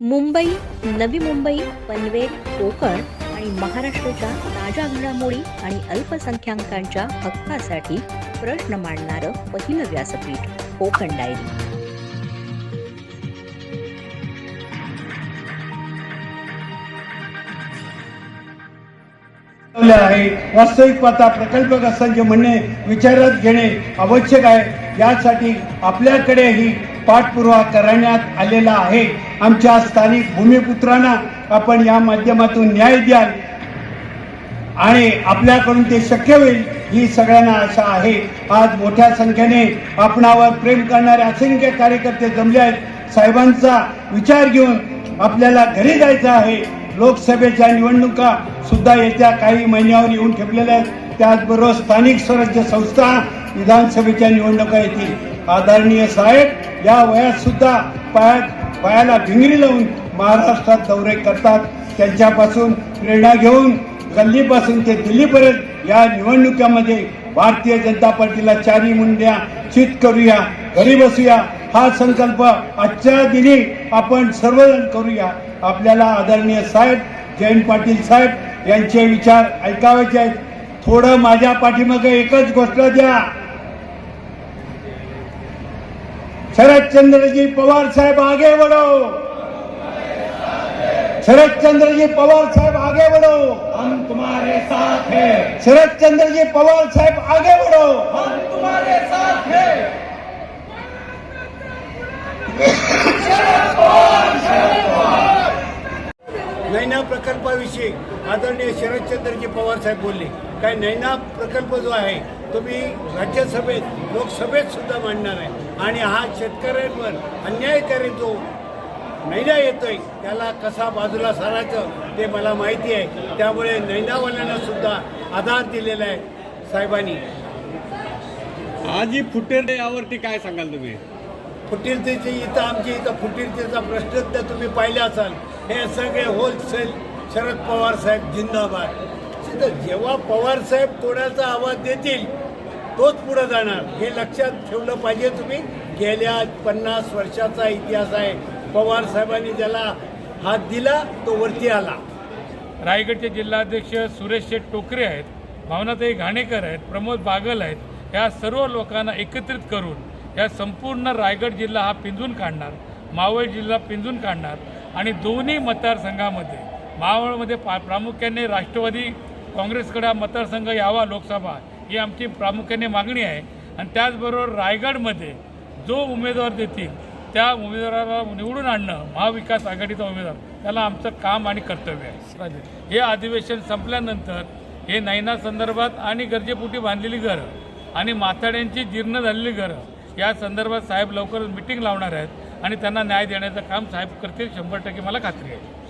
मुंबई नवी मुंबई पनवेल कोकण आणि महाराष्ट्राच्या ताज्या घडामोडी आणि अल्पसंख्याकांच्या हक्कासाठी प्रश्न मांडणारं पहिलं व्यासपीठ कोकण डायरी. आहे वास्तविक पाहता प्रकल्पग्रस्तांचे म्हणणे विचारात घेणे आवश्यक आहे. यासाठी आपल्याकडेही पाठपुरावा करण्यात आलेला आहे. आमच्या स्थानिक भूमिपुत्रांना आपण या माध्यमातून न्याय द्याल. आणि आपल्याकडून ते शक्य होईल ही सगळ्यांना आशा आहे. आज मोठ्या संख्येने आपणावर प्रेम करणारे असंख्य कार्यकर्ते जमले आहेत. साहेबांचा विचार घेऊन आपल्याला घरी जायचं आहे. लोकसभेच्या निवडणुका सुद्धा येत्या काही महिन्यावर येऊन ठेपलेल्या आहेत. त्याचबरोबर स्थानिक स्वराज्य संस्था विधानसभेच्या निवडणुका येतील. आदरणीय साहेब या वयात सुद्धा पायात पायाला भिंगरी लावून महाराष्ट्रात दौरे करतात. त्यांच्यापासून प्रेरणा घेऊन गल्लीपासून ते दिल्लीपर्यंत या निवडणुकीमध्ये भारतीय जनता पार्टीला चारी मुंड्या चित करूया घरी बसूया. हा संकल्प आजच्या दिनी आपण सर्वजण करूया. आपल्याला आदरणीय साहेब जयंत पाटील साहेब यांचे विचार ऐकावायचे आहेत. थोडं माझ्या पाठीमागे एकच गोष्ट द्या. शरदचंद्रजी पवार साहेब आगे बढ़ो शरद जी पवार साहब आगे बढ़ो हम तुम्हारे साथ हैं. शरद जी पवार साहब आगे बढ़ो हम तुम्हारे साथ हैं. नैना प्रकल्पाविषयी आदरणीय शरदचंद्रजी पवार साहेब बोलले. काय नैना प्रकल्प जो आहे तो मी राज्यसभेत लोकसभेत सुद्धा मांडणार आहे. आणि हा शेतकऱ्यांवर अन्यायकारी जो नैना येतोय त्याला कसा बाजूला सारायचं ते मला माहिती आहे. त्यामुळे नैनावाल्यांना सुद्धा आधार दिलेला आहे. साहेबांनी. आज ही फुटेर यावरती काय सांगाल तुम्ही? फुटीरतेची इथं आमची इथं फुटीरतेचा प्रश्न तर तुम्ही पाहिले असाल हे सगळे होलसेल शरद पवार साहेब जिंदाबाद. तिथं जेव्हा पवार साहेब आवाज देतील तोच पुढे जाणार. हे लक्षात ठेवलं पाहिजे तुम्ही. गेल्या पन्नास वर्षाचा इतिहास आहे. पवार साहेबांनी ज्याला हात दिला तो वरती आला. रायगडचे जिल्हाध्यक्ष सुरेश शेठ टोकरे आहेत भावनाताई घाणेकर आहेत प्रमोद बागल आहेत या सर्व लोकांना एकत्रित करून या संपूर्ण रायगड जिल्हा हा पिंजून काढणार मावळ जिल्हा पिंजून काढणार आणि दोन्ही मतदारसंघामध्ये मावळमध्ये पा प्रामुख्याने राष्ट्रवादी काँग्रेसकडे हा मतदारसंघ यावा लोकसभा ही आमची प्रामुख्याने मागणी आहे. आणि त्याचबरोबर रायगडमध्ये जो उमेदवार देतील त्या उमेदवाराला निवडून आणणं महाविकास आघाडीचा उमेदवार त्याला आमचं काम आणि कर्तव्य आहे. हे अधिवेशन संपल्यानंतर हे नैना संदर्भात आणि गरजेपोटी बांधलेली घरं आणि माथाड्यांची जीर्ण झालेली घरं या संदर्भात साहेब लवकरच मिटिंग लावणार आहेत आणि त्यांना न्याय देण्याचं काम साहेब करतील शंभर टक्के मला खात्री आहे.